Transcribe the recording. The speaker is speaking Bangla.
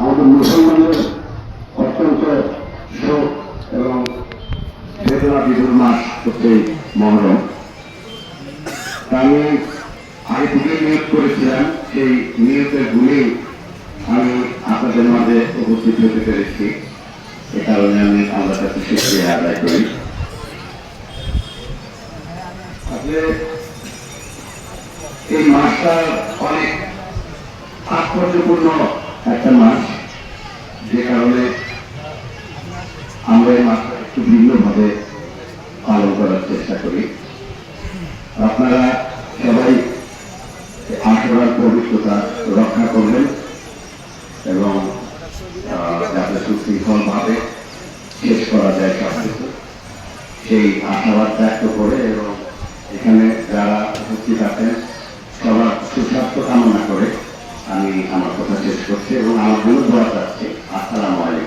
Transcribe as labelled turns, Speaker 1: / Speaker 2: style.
Speaker 1: আমাদের মুসলমানদের অত্যন্ত শোক এবং বেদনা বিদুর মাস হচ্ছে মহরম আমি আগে থেকে নিয়োগ করেছিলাম, সেই নিয়োগের গুণেই আমি আপনাদের মাঝে উপস্থিত হতে পেরেছি। এ কারণে আমি আমার কাছে শুক্রিয়া আদায় করি। এই মাসটা অনেক তাৎপর্যপূর্ণ একটা মাস। যে কারণে আমরা এই মাসটা একটু ভিন্নভাবে পালন করার চেষ্টা করি। আপনারা সবাই আশরার পবিত্রতা রক্ষা করবেন এবং যাতে সুশৃঙ্খলভাবে শেষ করা যায় সব কিছু সেই আশাবাদ ব্যক্ত করে এবং এখানে যারা উপস্থিত আছেন, সবার সুস্বাস্থ্য কামনা করে আমি আমার কথা শেষ করছি এবং আমার কোনো দোয়া চাচ্ছি আসসালামু আলাইকুম।